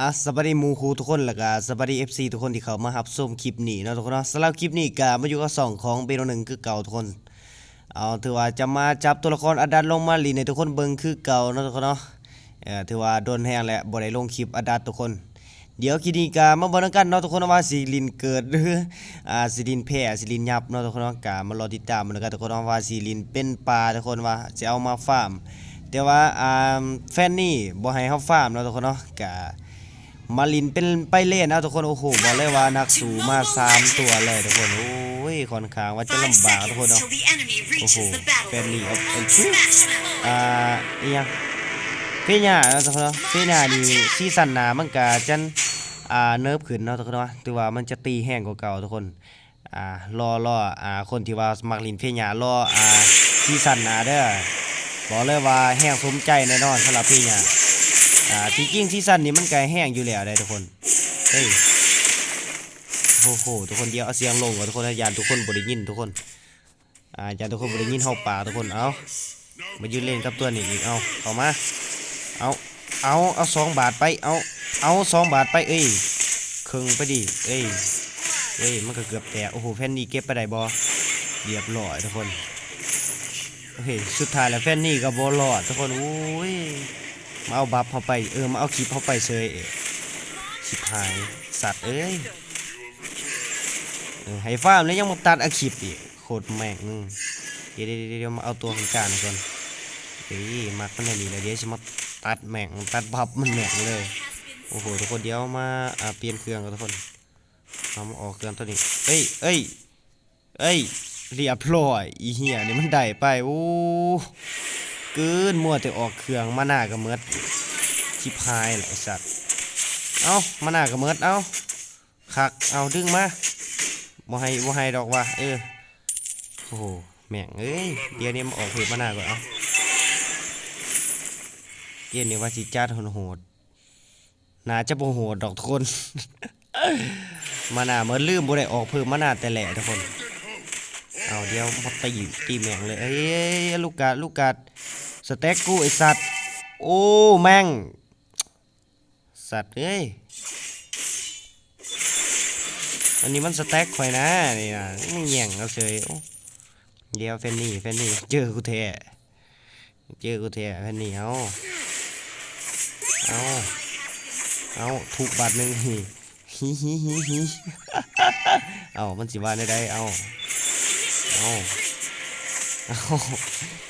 อะสวัสดีมูคูทุกคนแล้วก็สวัสดี FC ทุกคนที่เข้ามารับชมคลิปนี้เนาะทุกคนเนาะสำหรับคลิปนี้ก็มาอยู่กับสองของเบโนหนึ่งคือเก่าทุกคนเอาถือว่าจะมาจับตัวละครอดัตลงมาลีในทุกคนเบิ่งคือเก่าเนาะทุกคนเนาะเออถือว่าโดนแฮงแหละบ่ได้ลงคลิปอดัตทุกคน เดี๋ยวคลิปนี้ก็มาเบิ่งกันเนาะทุกคนว่าสิลินเกิดหรืออ่าสิลินแพ้สิลินยับเนาะทุกคนเนาะก็มารอติดตามนกันทุกคนว่าสิลินเป็นปลาทุกคนว่าจะเอามาฟาร์มแต่ว่าอ่าแฟนนี่บ่ให้เฮาฟาร์มเนาะทุกคนเนาะก็ มาลินเป็นไปเล่นนะทุกคนโอ้โหบอกเลยว่านักสูมาสามตัวเลยทุกคนโอ้ยค่อนข้างว่าจะลำบากทุกคนเนาะโอ้โห reaches the battle แฟนนี่เอา field. เอา Smash them. อ่าอียงเฟียญ่าเนาะทุกคนเนาะเฟียญ่านี่ซีซั่นหนามันก็จันอ่าเนิร์ฟขึ้นเนาะทุกคนเนาะถือว่ามันจะตีแห้งกว่าเก่าทุกคนอ่ารอรออ่าคนที่ว่ามักลินเฟียญ่ารออ่าซีซั่นหนาเด้อบอกเลยว่าแห้งสมใจแน่นอนสำหรับเฟียญ่า อ่าที่จริงซีซั่นนี้มันก็แห้งอยู่แล้วได้ทุกคนเฮ้ยโอ้โหทุกคนเดียวเอาเสียงลงก่อนทุกคนยานทุกคนบริยินทุกคนอ่ายานทุกคนบริยินเฮาป่าทุกคนเอามายืนเล่นกับตัวนี้อีกเอาเข้ามาเอาเอาเอาสองบาทไปเอาเอาสองบาทไปเอ้ยครึ่งไปดิเอ้ยเอ้ยมันก็เกือบแตกโอ้โหแฟนนี่เก็บไปได้บ่เรียบร้อยทุกคนโอเคสุดท้ายแล้วแฟนนี่ก็บ่รอดทุกคนโอ้ย มาเอาบัฟเข้าไป เออ มาเอาคลิปเข้าไปเฉยชิบหาย สัตว์เอ้ยเออให้ฟามแล้วยังมาตัดอาคลิปอีก โคตรแม่งอืมเดี๋ยวเดี๋ยวมาเอาตัวของการก่อนเฮ้ยมักมันนี่เลยเดี๋ยวจะมาตัดแม่งตัดพับมันแม่งเลย โอ้โหทุกคนเดี๋ยวมาเปลี่ยนเครื่องกันทุกคนเอามาออกเครื่องตัวนี้ เอ้ยเอ้ยเอ้ยเรียบร้อยอีเหี้ยนี่มันได้ไปโอ้ เกินมัวแต่ออกเครื่องมาหน้าก็เมิดชิบหายแหละไอ้สัตว์เอามาหน้ากับเมิดเอาคักเอาดึงมาบ่ให้บ่ให้ดอกว่าเออโอ้โหแม่งเอ้ยเดี๋ยวนี้มาออกเพจมาหน้าก่อนเอาเดี๋ยวนี้ว่าสิจัดโหดน่าจะบ่โหดดอกทุกคนมาหน้าเมิดลืมบ่ได้ออกเพิ่มมาหน้าแต่แหละทุกคนเอาเดี๋ยวมาตีตีแม่งเลยเอ้ยลูกกาดลูกกาด สเต็กกูไอสัตว์ โอ้แม่ง สัตว์เอ้ย อันนี้มันสแต็กข่อยนะนี่นะไม่แย่งเอาเฉยเดี๋ยวแฟนนี่แฟนนี่เจอกูแท้เจอกูแท้แฟนนี่เอาเอาเอาถูกบาทหนึ่งฮิฮิฮิฮิฮิเอามันสิว่าได้ได้เอาเอา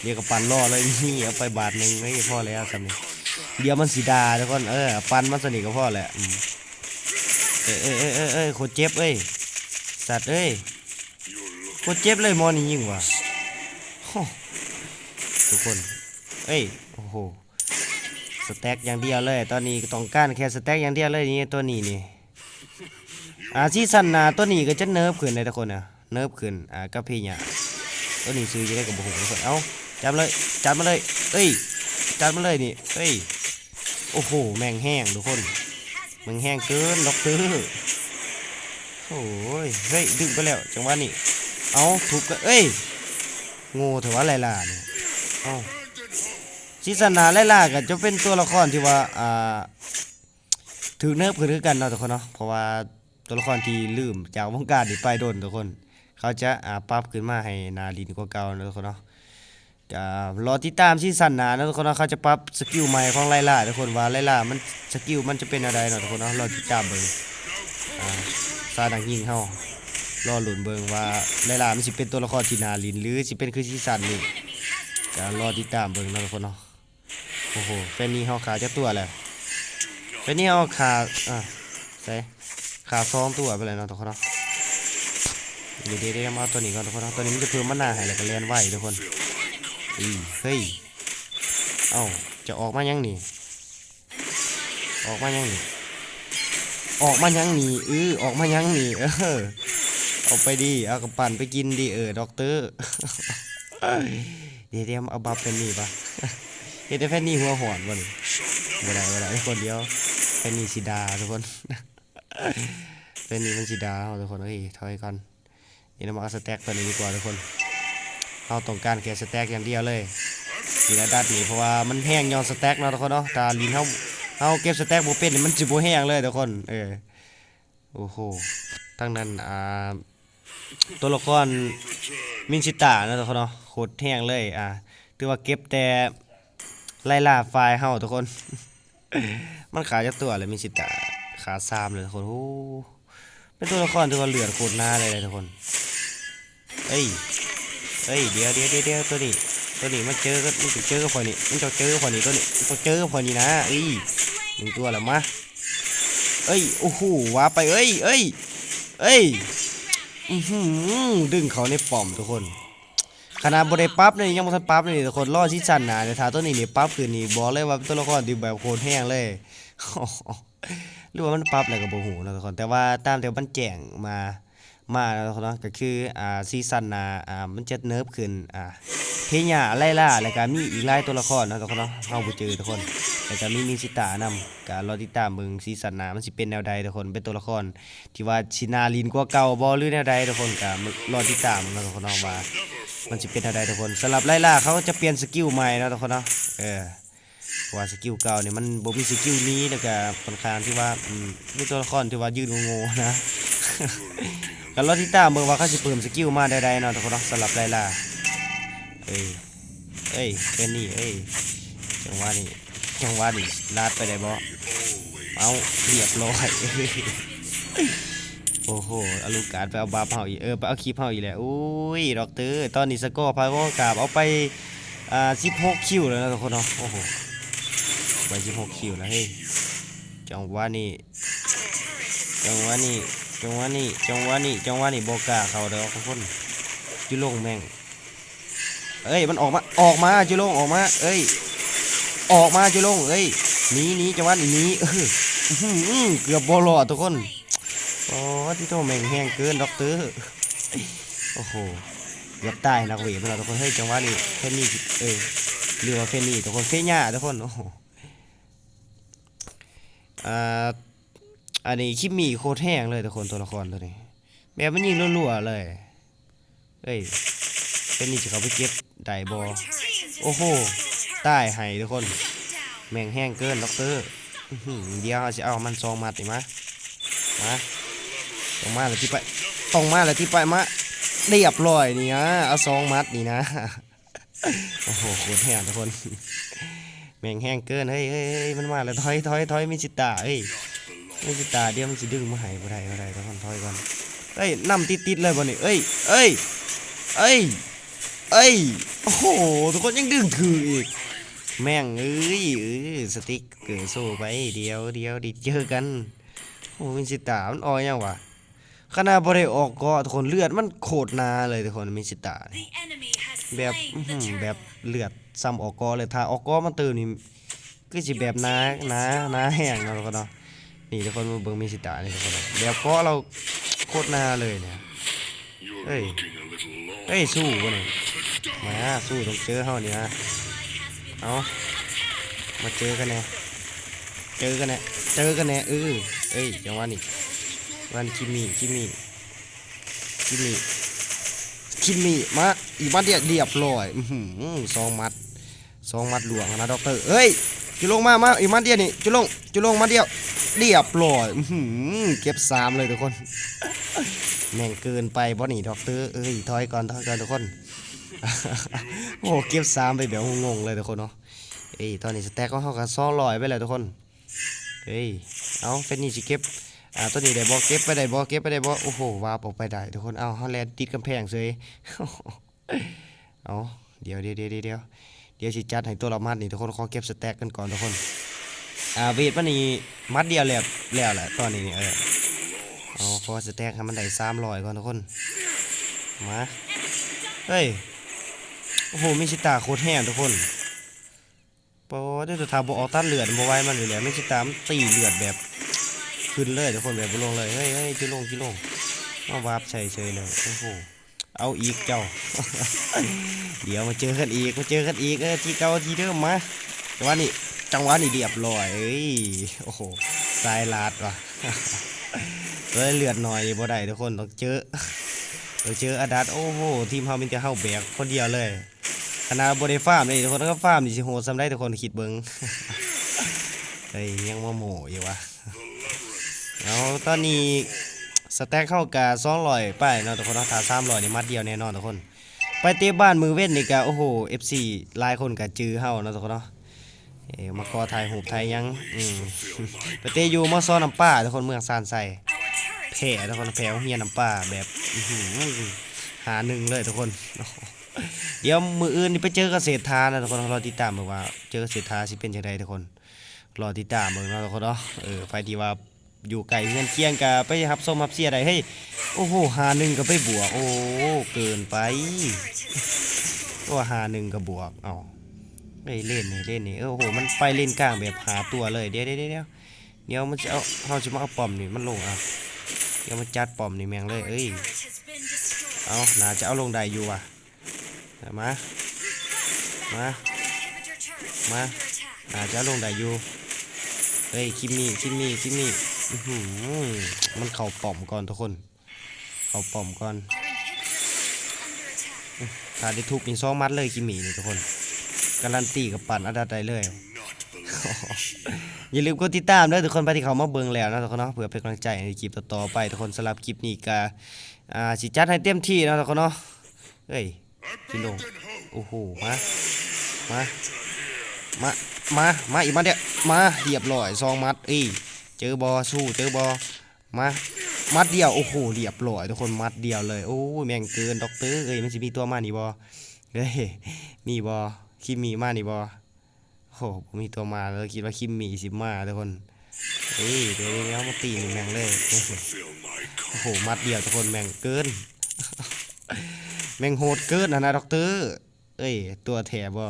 เดี๋ยวก็ปั่นล่อเลยนี่เอาไปบาทหนึ่งไม่พอแล้วสำนี้เดี๋ยวมันสีดาทุกคนเออปันมันสนิทกับพ่อแหละเอ้ยเอ้ยเอ้ยเอ้ยเอ้ยโคตรเจ็บเอ้ยสัตว์เอ้ยโคตรเจ็บเลยมอนี่ยิ่งว่ะทุกคนเอ้ยโอ้โหสแต็กอย่างเดียวเลย ตอนนี้ต้องการแค่สแต็กอย่างเดียวเลยนี่ตัวนี้นี่อาซีซันนาตัวนี้ก็จะเนิร์ฟขึ้นเลยทุกคนนะเนิร์ฟขึ้นอ่ากับพี่เนี่ย ตัวนี้ซื้อจะได้กับบุกทุกคนเอ้าจับเลยจับมาเลยเอ้ยจัดมาเลยนี่เฮ้ยโอ้โหแมงแห้งทุกคนแมงแห้งเกินด็อกเตอร์โอ้ยเฮ้ยดึงไปแล้วจังหวะนี้เอาถูกกันเอ้ยง่ถือว่าไรล่ะเนี่ยเอาชิสนาไรล่ะก็จะเป็นตัวละครที่ว่าอ่าถือเนิบคือกันเนาะทุกคนเนาะเพราะว่าตัวละครที่ลืมจากวงการนี่ไปโดนทุกคน เขาจะอ่าปรับขึ้นมาให้นาลินกว่าเก่านะทุกคนเนาะก็รอติดตามซีซั่นหน้านะทุกคนเนาะเขาจะปรับสกิลใหม่ของไลล่าทุกคนว่าไลล่ามันสกิลมันจะเป็นอะไรเนาะทุกคนเนาะรอติดตามเบิ่งอ่าซาดังยิงเฮารอหลุนเบิ่งว่าไลล่ามันสิเป็นตัวละครที่นาลิน หรือสิเป็นคือซีซั่นนี้ก็รอติดตามเบิ่งเนาะทุกคนเนาะโอ้โหแฟนนี่เฮาขาจักตัวแล้วแฟนนี่เฮาขาอะใส่ขาสองตัวไปเลยเนาะทุกคนเนาะ เดี๋ยวเดี๋ยวเด๊มาเอาตัวนี้ก่อนทุกคนตัวนี้มันจะเพิ่มมันหนาให้แล้วก็เลียนไหวทุกคนอีเฮ้ยเอ้าจะออกมายังนี่ออกมายังนี่ออกมายังนี่เออออกมายังนี่เออเอาไปดิเอากระปั่นไปกินดิเออด็อกเตอร์เดี๋ยวเดี๋ยวเอาบัฟแฟนนี่ปะเฮ็ดให้แฟนนี่หัวหอนวะนี่บ่ได้บ่ได้คนเดียวแฟนนี่สิดาทุกคนแฟนนี่มันสิดาเอาทุกคนเฮ้ยถอยก่อน เดี๋ยวเรามาเอาสแต็กตัวนี้ดีกว่าทุกคนเราต้องการแค่สแต็กอย่างเดียวเลยสีระดับนี้เพราะว่ามันแห้งย้อนสแต็กเนาะทุกคนเนาะตาลินเขาเฮาเก็บสแต็กบ่เป็นนี่มันสิบ่แห้งเลยทุกคนเออโอ้โหทั้งนั้นอ่าตัวละครมินชิตะนะทุกคนเนาะโคตรแห้งเลยอ่าถือว่าเก็บแต่ไล่ล่าไฟล์เฮาทุกคน มันขาจะตัวเลยมินชิตะขาซามเลยทุกคนโอ้เป็นตัวละครที่ว่าเลือดโคตรหน้าเลยเลยทุกคน เอ้ยเอ้ยเดี๋ยวเดี๋ยวเดี๋ยวตัวนี้ตัวนี้มันเจอก็มันจะเจอกับพอนี่มันจะเจอกับพอนี่ตัวนี้มันจะเจอกับพอนี่นะเอ้ยหนึ่งตัวแล้วมาเอ้ยโอ้โหว้าไปเอ้ยเอ้ยเอ้ยอือหือดึงเขาในป้อมทุกคนขนาดบ่ได้ปรั๊บเลยยังบ่ทันปั๊บเลยทุกคนรอซีซั่นน้าเนี่ถ้าตัวนี้เนี่ยปั๊บคืนนี่บอกเลยว่าตัวละครที่แบบโคตรแห้งเลยหรือว่ามันปั๊บอะไรก็บ่ฮู้นะทุกคนแต่ว่าตามที่มันแจ้งมา มาแล้วทุกคนเนาะก็คืออ่าซีซั่นหน้าอ่ามันจะเนิร์ฟขึ้นอ่าเพญาไล่ล่าแล้วก็มีอีกหลายตัวละครนะทุกคนเนาะเฮาบ่เจอทุกคนแล้วก็มีมิซิตานำก็รอติดตามเบิ่งซีซั่นหน้ามันสิเป็นแนวใดทุกคนเป็นตัวละคร ที่ว่าชินาลินกว่าเก่าบ่หรือแนวใดทุกคนก็รอติดตามนะทุกคนเนาะว่ามันสิเป็นแนวใดทุกคนสำหรับไล่ล่าเขาจะเปลี่ยนสกิลใหม่นะทุกคนเนาะเออเพราะว่าสกิลเก่าเนี่ยมันบ่มีสกิลนี้แล้วก็ค่อนข้างที่ว่าอืมมีตัวละครที่ว่ายืนโง่ๆนะ ก็รอติดตามเบิ่งว่าเขาสิเพิ่มสกิลมาใดๆเนาะทุกคนเนาะสำหรับไลล่าเอ้ยเอ้ยเป็นนี่เอ้ยจังหวะนี้จังหวะนี้ลาดไปได้บ่เอาเรียบร้อยโอ้โหเอาลูกการไปเอาบาเผาอีกเออไปเอาคลิปเผาอีกแหละอุ้ยดอกเตอร์ตอนนี้สกอร์พายก็กราบเอาไปอ่า16คิวแล้วนะทุกคนเนาะโอ้โหไป16คิวแล้วเฮ้ยจังหวะนี้จังหวะนี้ จังหวะนี้จังหวะนี้จังหวะนี้บอกล้าเขาเด้อทุกคนจุลงแม่งเอ้ยมันออกมาออกมาจุลงออกมาเอ้ยออกมาจุลงเอ้ยหนีหนีจังหวะนี้หนีเออเกือบบอลอดทุกคนโอ้ที่โตแม่งแห้งเกินด็อกเตอร์โอ้โหเกือบตายนักเวทเราทุกคนเฮ้ยจังหวะนี้เฟนนี่เอ้ยเรือเฟนนี่ทุกคนเฟย่าทุกคนโอ้โหอ่า อันนี้คิมมี่โคตรแห้งเลยทุกคนตัวละครตัวนี้แบบมันยิงรัวๆเลยเอ้ยเฟนนี่จะเขาไปเก็บไดบอโอ้โหตายให้ทุกคน แม่งแห้งเกินด็อกเตอร์เดี๋ยวเอาสิเอามันซองมัดดิมะมาตรงมาเลยที่ไปตรงมาเลยที่ไปมาเรียบร้อยนี่นะเอาสองมัดนี่นะโอ้โหโคตรแห้งทุกคนแม่งแห้งเกินเฮ้ยเฮ้ยเฮ้ยมันมาแล้วถอยถอยถอยมิจิตาเฮ้ย มิจิตาเดี๋ยวมันจะดึงมาให้บ่ได้บ่ได้ทุกคนถอยก่อนเฮ้ยนำติดติดๆเลยบ่นี่เอ้ยเอ้ยเอ้ยเอ้ยโอ้โหทุกคนยังดึงถืออีกแม่งเอ้ยเอ้ยสติ๊กเกอร์โซ่ไปเดียวเดียวดิเจอกันโอ้มินสิตามันออยยังวะขนาดบ่ได้ออกก็ทุกคนเลือดมันโคตรนาเลยทุกคนมินสิตานี่ The enemy has แบบ slain อื้อ the หือแบบ turtle. เลือดซ้ำออกกอเลยถ้าออกกอมันตื่นนี่ก็สิแบบนานานาแห้งเนาะทุกคนเนาะ นี่ทุกคนมาเบิ่งมินสิตานี่ทุกคนเนาะแบบเกาะเราโคตรนาเลยเนี่ยเฮ้ยเฮ้ยสู้วะเนี่ยมาสู้ต้องเจอเฮานี่นะเอามาเจอกันแน่เจอกันแน่เจอกันแน่เออเอ้ยจังหวะนี้วันคิมมี่คิมมี่คิมมี่คิมมี่มาอีกมัดเดียวเรียบร้อยอื้อหือสองมัดสองมัดหลวงนะด็อกเตอร์เอ้ยจุลงมามาอีกมัดเดียวนี่จุลงจุลงมัดเดียว เรียบร้อยเก็บสามเลยทุกคน แม่งเกินไปบ่นี่ด็อกเตอร์เอ้ยถอยก่อนถอยก่อนทุกคน โอ้เก็บสามไปเดี๋ยวงงเลยทุกคนเนาะเอ้ยตอนนี้สแต็กก็เข้ากันสองร้อยไปแล้วทุกคนเฮ้ยเอาเป็นนี่สิเก็บอ่าตัวนี้ได้บ่เก็บไปได้บ่เก็บไปได้บ่โอ้โหวาบออกไปได้ทุกคนเอาเฮาแลนติดกำแพงเฉยเอาเดี๋ยวเดี๋ยวเดี๋ยวเดี๋ยวเดี๋ยวสิจัดให้ตัวละมัดนี่ทุกคนขอเก็บสแต็กกันก่อนทุกคน อ่าเวทมันนี่มัดเดียวแล้วแล้วแหละตอนนี้นี่เออเอาขอสแต็กให้มันได้300ก่อนทุกคนมาเฮ้ยโอ้โหมิชิตาโคตรแห้งทุกคนปอเดี๋ยวจะทำบ่ออกตัดเลือดบ่ไว้มันอยู่แล้วมิชิตามตีเลือดแบบขึ้นเลยทุกคนแบบบ่ลงเลยเฮ้ยเฮ้ยจิลงจิลงมาวาบใส่เฉยเลยโอ้โหเอาอีกเจ้า เดี๋ยวมาเจอกันอีกมาเจอกันอีกเออที่เก่าที่เดิมมาจังหวะนี้ จังหวะนี้เรียบร้อยเอ้ยโอ้โหสายลาดว่ะเลยเลือดหน่อยบ่ได้ทุกคนต้องเจอต้องเจออาดัตโอ้โหทีมเฮามีแต่เฮาแบกคนเดียวเลยขนาดบ่ได้ฟาร์มนี่ทุกคนก็ฟาร์มนี่สิโหดซำได้ทุกคนคิดเบิงเอฮ้ยยังมาโหมอยู่วะเอาตอนนี้สแต็กเข้ากาสองร้อยไปเนาะทุกคนเนาถ้าสามร้อยนี่มัดเดียวแน่นอนทุกคน ไปเตะบ้านมือเว้นนี่ก็โอ้โห FC หลายคนก็จื้อเฮาเนาะทุกคนเนาะ เอ้มาขอถ่ายรูปถ่ายยังอืมไปเตะอยู่มอซอน้ำป้าทุกคนเมืองซานไซแผ่ทุกคนแผ่เฮียน้ำป้าแบบหาหนึ่งเลยทุกคน เดี๋ยวมืออื่นไปเจอเกษตรทานนะทุกคนรอติดตามบิ่งว่า เจอเกษตรทานสิเป็นจังไดทุกคนรอติดตามเบิ่งเนาะทุกคนเนาะเออไฟที่ว่าอยู่ไกลเงินเคียงกับไปรับส้มรับเสียได้เฮ้ยโอ้โหหาหนึ่งก็ไปบวก โอ้เกินไปว่าหาหนึ่งก็บวกเอา เฮ้ยเล่นนี่เล่นนี่เออโอ้โหมันไปเล่นกลางแบบหาตัวเลยเดี๋ยวเดี๋ยวเดี๋ยวเดี๋ยวมันจะเอาเฮาจะมาเอาปอมนี่มันลงอะเดี๋ยวมันจัดปอมนี่แมงเลยเอ้ยเอาหน่าจะเอาลงได้อยู่ว่ะเอามามามาน่าจะเอาลงได้อยู่เฮ้ยคิมมี่คิมมี่คิมมี่มันเข่าปอมก่อนทุกคน เข่าปอมก่อนถ้าได้ทุบนี่ซองมัดเลยคิมมี่นี่ทุกคน การันตีกับปั่นอัดาได้เลยอย่าลืมกดติดตามด้วยทุกคนไปที่เขามาเบิ่งแล้วนะทุกคนเนาะเพื่อเป็นกำลังใจในคลิปต่อๆไปทุกคนสำหรับคลิปนี้ก็อ่าสิจัดให้เต็มที่นะทุกคนเนาะเฮ้ยกินลงโอ้โหมามามามามาอีกมาเดียวมาเรียบร้อยซองมัดเอ้ยเจอบอสู้เจอบอมามัดเดียวโอ้โหเรียบร้อยทุกคนมัดเดียวเลยโอ้ยแม่งเกินด็อกเตอร์เอ้ยมันจะมีตัวมานี่บอเฮ้ยมีบอ คิมมีมานี่บอโอ้โหผมมีตัวมาแล้วคิดว่าคิมมีสิมาทุกคนเอ้ยเดี๋ยวเดี๋ยวมาตีหนึ่งแม่งเลยโอ้โหมัดเดียวทุกคนแม่งเกิน แม่งโหดเกินนะนะด็อกเตอร์เอ้ยตัวแถบอ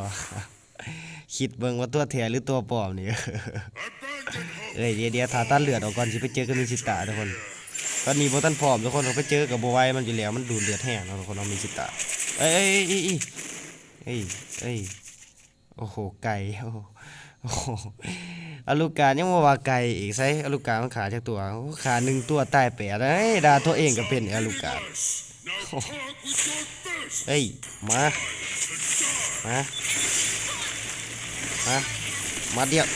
คิดเบิ่งว่าตัวแท้หรือตัวปลอมนี่เอ้ยเดี๋ยวเดี๋ยวถาตัดเลือดออกก่อนสิไปเจอกับมิชิตะทุกคนตอนนี้บ่ทันพรอมทุกคนเราไปเจอกับโบไวมันอยู่แล้วมันดูดเลือดแห้งเนาะทุกคนเอามิชิตะเอ้ย เอ้ยเอ้ยโอ้โหไก่โอ้โหอลูกายังว่าว่าไก่อีกไสอลูกามันขาจากตัวขาหนึ่งตัวตายแปดเอ้ยดาตัวเองก็เป็นอลูกาเอ้ยมามาฮะมาเดียว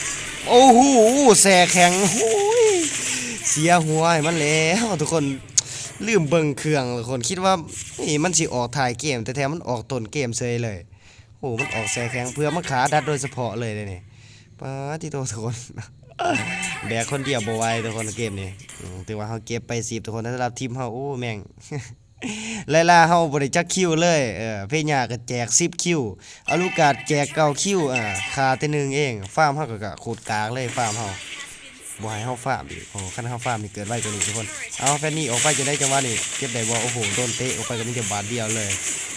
โอ้โหแสแข็งโอ้ยเสียหัวมันแล้วทุกคนลืมเบิ่งเครื่องทุกคนคิดว่านี่มันสิออกถ่ายเกมแต่แท้มันออกต้นเกมเซยเลย โอ้มันออกแสแข็งเพื่อมาขาดัดโดยเฉพาะเลยเลยนี่ป้าที่โตทุกคนแบกคนเดียวบ่ไหวทุกคนเกมนี้ถือว่าเขาเก็บไป10ทุกคนสำหรับทีมเฮาโอ้แม่งไล่ล่าเฮาบ่ได้จักคิวเลยเออเพญาก็แจก10คิวอลูกาดแจก9คิวอ่าคาแต่หนึ่งเองฟาร์มเฮาก็ก็โคตรกากเลยฟาร์มเฮาบ่ให้เฮาฟาร์มอีกโอ้คันเฮาฟาร์มนี่เกิดไว้กว่านี้ทุกคนเอาแฟนนี่ออกไปจะได้จังหวะนี้เก็บได้บ่โอ้โหโดนเตะออกไปก็มีแต่บาทเดียวเลย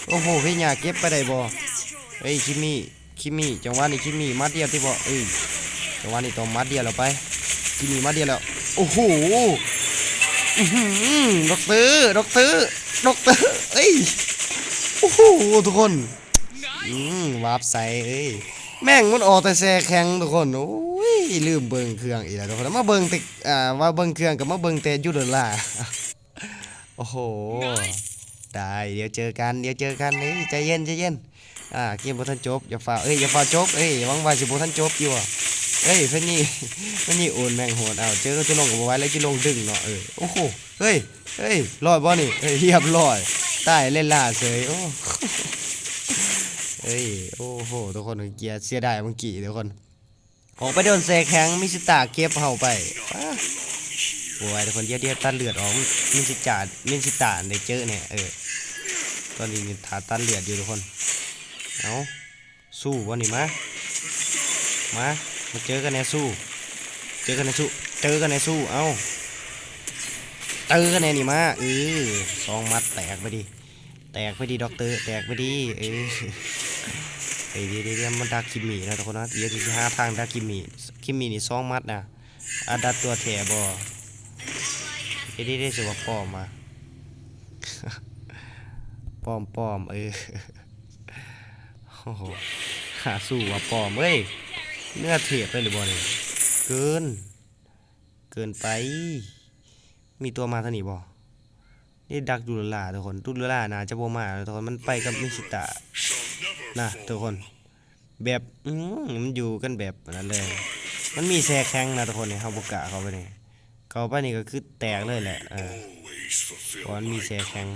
โอ้โหเพญาเก็บไปได้บ่ เอ้ยคิมมี่คิมมี่จังหวะนี้คิมมี่มัดเดียวที่บ่เอ้ยจังหวะนี้ต้องมัดเดียวแล้วไปคิมมี่มัดเดียวแล้วโอ้โหอื้อหือด็อกเตอร์ด็อกเตอร์ด็อกเตอร์เอ้ยโอ้โหทุกคนอืมวาร์ปใส่เอ้ยแม่งมันออกแต่แซ่แข็งทุกคนโอ้ยลืมเบิ่งเครื่องอีกแล้วทุกคนมาเบิ่งติอ่าว่าเบิ่งเครื่องกับมาเบิ่งแต่ยูดอลลาโอ้โหได้เดี๋ยวเจอกันเดี๋ยวเจอกันนี่ใจเย็นใจเย็น อ่าเกมบ่ทันจบอย่าฝ่าเอ้ยอย่าฝ่าจบเอ้ยหวังว่าสิบ่ทันจบอยู่อะเอ้ยเพิ่นนี่มันนี่โอนแมงโหดเอาเจอจะลงกับไว้แล้วจะลงดึงเนาะเออโอ้โหเฮ้ยเฮ้ยรอดบ่นี่เฮ้ยเรียบร้อยตายเล่นล่าเสยโอ้เฮ้ยโอ้โหทุกคนเกียร์เสียดายเมื่อกี้ทุกคนออกไปโดนแซแข็งมิสตาเก็บเฮาไปโอ้ยทุกคนเดียวเดี๋ยวตัดเลือดออกมิสิจาดมิสิตาได้เจอเนี่ยเออตอนนี้มีถาตัดเลือดอยู่ทุกคน เอาสู้วะนี่มา มา มาเจอกันแน่สู้ เจอกันแน่สู้ เจอกันแน่สู้ เอาเจอกันแน่นี่มาเออสองมัดแตกไปดิ แตกไปดีด็อกเตอร์ แตกไปดีเออไอ้เดี๋ยวเดียวเดี๋ยมันดักคิมมี่นะทุกคนนะเดี๋ยวที่หาทางดักคิมมี่ คิมมี่นี่สองมัดนะอาดัดตัวแถบอเดี๋ยวเดียดี๋ยวสิว่าปลอมมาปลอมปลอมเออ โอ้โหหาสู้ว่าปอมเอ้ยเนื้อเทียบเลยหรือบ่เนี่ยเกิน เกินไป มีตัวมาเท่านีบ่นี่ดักดูลลาทุกคนดูลลาน่าจะโบมาทุกคนมันไปกับมิชิตะนะทุกคน แบบอืมันอยู่กันแบบนั้นเลย มันมีแซ่แข็งนะทุกคนเนี่ยเฮาบ่กล้าเขาไปเนี่ยเขาไปนี่ก็คือแตกเลยแหละเออ Always เพราะ fulfill มันมีแซ่แข็ง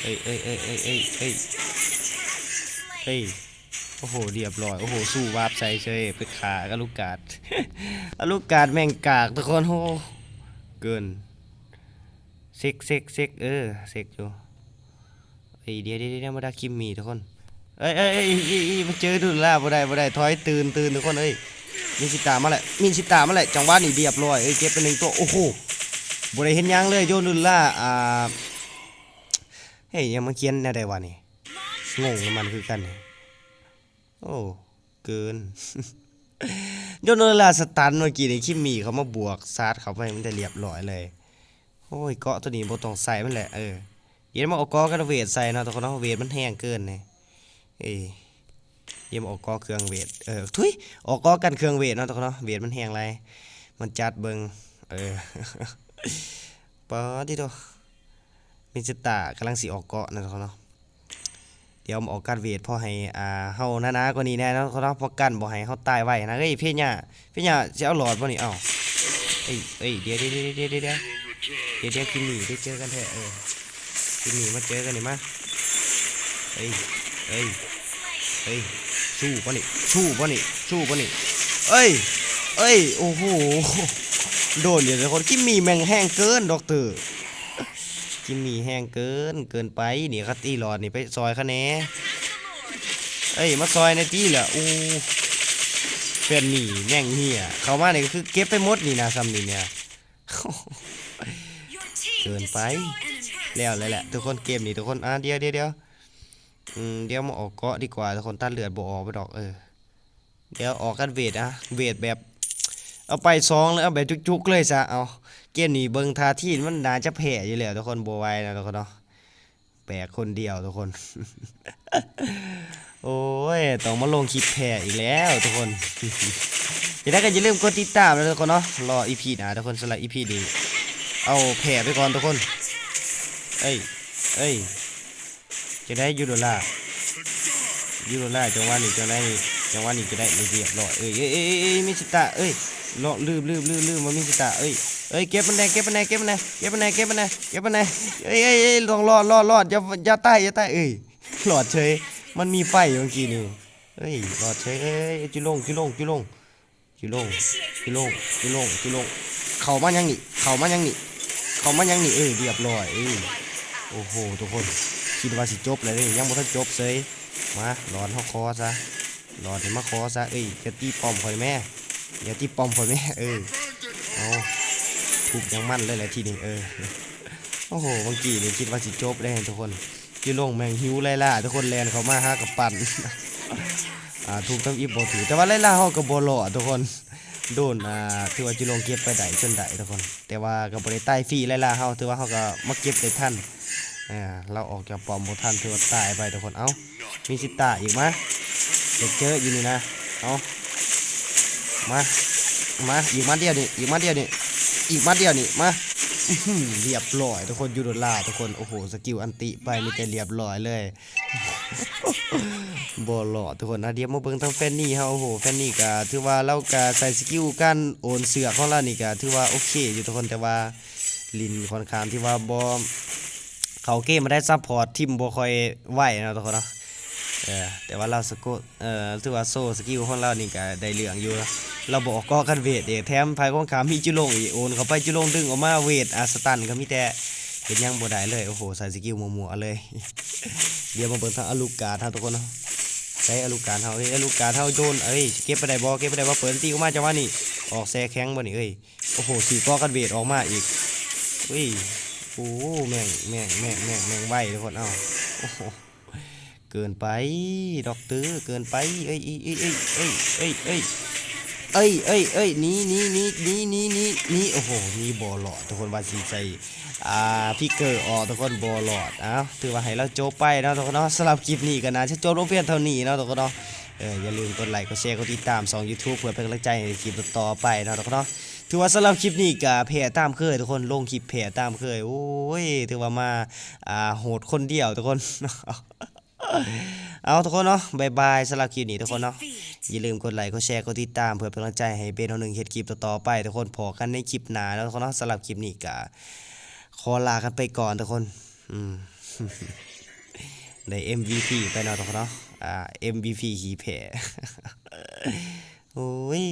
เอ้ยเอ้ยเอ้ยเอ้ยเอ้ย เอ้ย โอ้โห เรียบร้อย โอ้โห สู้วาบใส่เฉยไปขากับลูกกาดลูกกาดแม่งกากทุกคนโอ้เกินเซ็กเซ็กเซ็กเออเซ็กอยู่เอ้ยเดียเดียเดียมาดาคิมมี่ทุกคนเอ้ยเอ้ยเอ้ยเอ้ยเอ้ยเอ้ยมาเจอดูล่าบ่ได้บ่ได้ถอยตื่นตื่นทุกคนเอ้ยมินชิตามาแหละมินชิตามาแหละจังหวะนี้เรียบร้อยเอ้ยเก็บไปหนึ่งตัวโอ้โหบ่ได้เห็นยังเลยโยนดูล่าอ่าเฮ้ยยังมาเขียนแนวใดวะนี่ งงกับมันคือกัน โอ้ เกินโยนเวลาสตันเมื่อกี้ในี่คิมมีเขามาบวกซาร์ดเขาไปมันจะเรียบร้อยเลยโอ้ยเกาะตัวนี้บ่ต้องใส่มันแหละเออเดี๋ยวมาเอาเกาะกันเวทใส่เนาะแตคนเนาะเวทมันแห้งเกินนี่เอ้ยเดี๋ยมาเอาเกาะเครื่องเวท เออ ทุยเอาเกาะกันเครื่องเวทเนาะแตคนเนาะ เวทมันแห้งไร มันจัดเบิงเออปอดิโตมิสตากำลังสิออกเกาะนะครับเนาะ ดี๋ยวมาออกการเวทพอให้อ่าเฮานาๆกว่านี้แน่เนาะเขาเนาะพอกันบ่ให้เฮาตายไว้นะเฮ้ยเพี่ญ่าพี่ญ่าสิเอาหลอดบ่นี่เอ้าเอ้ยเอ้ยเดี๋ยวเดี๋ยวเดี๋ยวเดี๋ยวเดี๋ยวเดี๋ยวเดี๋ยวกินหมี่ได้เจอกันแท้เออกินหมี่มาเจอกันนี่มาเอ้ยเอ้ยเอ้ยสู้บ่นี่สู้บ่นี่สู้บ่นี่เอ้ยเอ้ยโอ้โหโดนเดี๋ยวคนกินหมี่แม่งแห้งเกินด็อกเตอร์ กินหมี่แห้งเกินเกินไปนี่ครับตีหลอดนี่ไปซอยเขาแน่เอ้ยมาซอยในตีแหละอู้เป็นหมี่แม่งเหี้ยเขามาเนี่ยก็คือเก็บไปหมดนี่นะซัมนี่เนี่ยเกินไปแล้วเลยแหละทุกคนเกมนี่ทุกคนอะเดี๋ยวเดี๋ยวเดี๋ยวอืมเดี๋ยวมาออกเกาะดีกว่าทุกคนตัดเลือดบ่ออกไปดอกเออเดี๋ยวออกกันเวทอะเวทแบบ เอาไปซองแล้วเอาแบบจุกๆเลยซะเอา เกมนี้เบิงทาที่มันน่าจะแพ้อยู่แล้วทุกคนบ่ไหวนะทุกคนเนาะแปลกคนเดียวทุกคน โอ้ยต้องมาลงคลิปแพ้อีกแล้วทุกคนจะได้ก็อย่าลืมกดติดตามนะทุกคนเนาะรออีพีนะทุกคนสำหรับอีพีนี้เอาแพ้ไปก่อนทุกคน เอ้ย เอ้ย จะได้ยูโดล่ายูโดล่าจังหวะนี้จังได้จังหวะนี้จะได้ไม่เรียบร้อยเอ้ยเอ้ยเอ้ยมิสตาเอ้ยลอลืมลืมลืมลืมมามิสตาเอ้ย เอ้ยเก็บมันแน่เก็บมันแน่เก็บมันแน่เก็บมันแน่เก็บมันแน่เก็บมันแน่เอ้ยเอ้ยเอ้ยลองรอดรอดรอดอย่าอย่าใต้อย่าใต้เอ้ยหลอดเฉยมันมีไฟเมื่อกี้นี่เอ้ยหลอดเฉยเอ้ยจุลงจุลงจุลงจุลงจุลงจุลงจุลงเข้ามายังนี่เข้ามายังนี่เข้ามายังนี่เอ้ยเรียบร้อยเอ้ยโอ้โหทุกคนคิดว่าสิจบเลยเด้ยังบ่ทันจบเซยมาหลอนเฮาคอซะหลอนห้มาคอซะเอ้ยอย่าตีป้อมข่อยแม่อย่าตีป้อมข่อยแม่เออเอา ถูกยังมั่นเลยแหละทีนี้เออ โอ้โหบางกี้นี่คิดว่าสิจบได้ทุกคนจิลงแมงหิวไล่ล่าทุกคนแลนเขามาหากับปั่นอ่าถูกต้งอีบบ่ถือแต่ว่าไล่ล่าเฮาก็บ่รอทุกคนโดนอ่าถือว่าจิลงเก็บไปได้จนได้ทุกคน แต่ว่าก็บ่ได้ตายฟรีไล่ล่าเฮาถือว่าเฮาก็มาเก็บได้ทันอ่าเราออกจากปอมโบทันถือว่าตายไปทุกคนเอ้ามีสิตาอีกไหมเด็กเจออยู่นี่นะเอามามาอีกมาเดียวนี่อีกมาเดียวนี่ อีกมาเดียวนี่มาเรียบร้อย ทุกคนยูโดล่าทุกคนโอ้โหสกิลอันติไปมีแต่เรียบร้อยเลยบอหล่อทุกคนนะเดี๋ยวมาเบิ่งทางแฟนนี่เฮาโอ้โหแฟนนี่ก็ถือว่าเราก็ใส่สกิลการโอนเสือของเรานี่ก็ถือว่าโอเคอยู่ทุกคนแต่ว่าลินค่อนข้างที่ว่าบ่เขาเกมมาได้ซัพพอร์ตทีมบ่คอยไหวนะทุกคนเนาะ เออแต่ว่าเราสกเอ่อถือว่าโซสกิลของเรานี่ก็ได้เรื่องอยู่ เราบอกก็กันเวทเอกแถมภายของขามีจุลงอีกโอนเข้าไปจุลงดึงออกมาเวทอาสตันก็มีแต่เห็นยังบ่ได้เลยโอ้โหใส่สกิลมัวๆเลย เดี๋ยวมาเบิ่งทางอลูกาทางทุกคนเนาะใช้อลูกาเฮาเอ้ยอลูกาเฮาโดนเอ้ยเก็บไปได้บ่เก็บไปได้บ่เปิดตีออกมาจังหวะนี้ออกแซ่แข็งบ่นี่เอ้ยโอ้โหสีกอกันเวทออกมาอีกเฮ้ยโอ้แม่งแม่งแม่งแม่งแม่งไหวทุกคนเอ้าโอ้โห เกินไปด็อกเตอร์เกินไปเอ้ยเอ้ยเอ้ยเอ้ยเอ้ยเอ้ยเอ้ยเอ้ยเอ้ยหนี่นี่นี่นี่นี่นี่นี่โอ้โหมีบอลอดทุกคนว่าสีใจอ่าพี่เกอร์ออกทุกคนบอลอดเอ้าถือว่าให้เราโจไปเนาะทุกคนเนาะสำหรับคลิปนี้ก็น่าจะจบลงเพียงเท่านี้เนาะทุกคนเนาะเอออย่าลืมกดไลค์กดแชร์กดติดตามสอง YouTube เพื่อเป็นกำลังใจในคลิปต่อไปเนาะทุกคนเนาะถือว่าสำหรับคลิปนี้ก็แผ่ตามเคยทุกคนลงคลิปแผ่ตามเคยโอ้ยถือว่ามาอ่าโหดคนเดียวทุกคน เอาทุกคนเนาะบายบายสำหรับคลิปนี้ทุกคนเนาะอย่าลืมกดไลค์กดแชร์กดติดตามเพื่อเป็นกำลังใจให้เบนเอาหนึ่งเฮ็ดคลิปต่อๆไปทุกคนพอกันในคลิปหน้าแล้วทุกคนเนาะสำหรับคลิปนี้ก็ขอลากันไปก่อนทุกคนอืมได้ MVP ไปเนาะทุกคนเนาะอ่า MVP ขี่แพ้โอ้ย